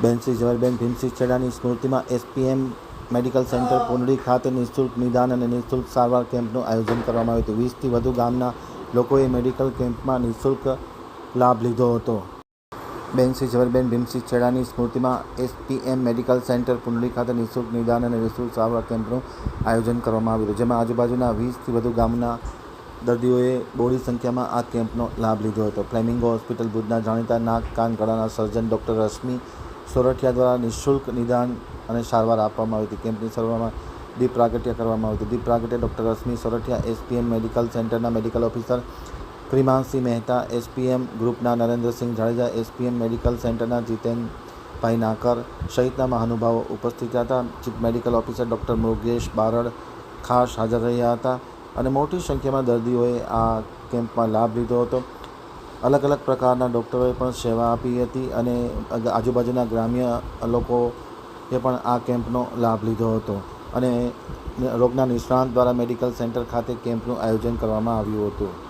બેન શ્રી જવાહરબેન ભીમસિંહ છેડાની સ્મૃતિમાં SPM medical centre પુંડળી ખાતે નિઃશુલ્ક નિદાન અને નિઃશુલ્ક સારવાર કેમ્પનું આયોજન કરવામાં આવ્યું હતું. વીસથી વધુ ગામના લોકોએ મેડિકલ કેમ્પમાં નિઃશુલ્ક લાભ લીધો હતો. બેન શ્રી જવાહરબેન ભીમસિંહ છેડાની સ્મૃતિમાં એસપીએમ મેડિકલ સેન્ટર પુંડળી ખાતે નિઃશુલ્ક નિદાન અને નિઃશુલ્ક સારવાર કેમ્પનું આયોજન કરવામાં આવ્યું જેમાં આજુબાજુના વીસથી વધુ ગામના દર્દીઓએ બહોળી સંખ્યામાં આ કેમ્પનો લાભ લીધો હતો. ફ્લેમિંગો હોસ્પિટલ ભુજના જાણીતા નાક કાન ગળાના સર્જન ડૉક્ટર રશ્મિ સોરઠિયા દ્વારા નિઃશુલ્ક નિદાન અને સારવાર આપવામાં આવી હતી. કેમ્પની શરૂઆતમાં દીપ પ્રાગટ્ય કરવામાં આવ્યું હતું. દીપ પ્રાગટ્ય doctor Rashmi Sorathiya, SPM medical સેન્ટરના medical officer Primanshi Mehta, SPM ગ્રુપના નરેન્દ્રસિંહ જાડેજા, એસપીએમ મેડિકલ સેન્ટરના જીતેનભાઈ નાકર સહિતના મહાનુભાવો ઉપસ્થિત હતા. Chief medical officer doctor Mrugesh Barad ખાસ હાજર રહ્યા હતા અને મોટી સંખ્યામાં દર્દીઓએ આ કેમ્પમાં લાભ લીધો હતો. અલગ અલગ પ્રકારના ડૉક્ટરોએ પણ સેવા આપી હતી અને આજુબાજુના ગ્રામ્ય લોકોએ પણ આ કેમ્પનો લાભ લીધો હતો. અને રોગના નિષ્ણાંત દ્વારા મેડિકલ સેન્ટર ખાતે કેમ્પનું આયોજન કરવામાં આવ્યું હતું.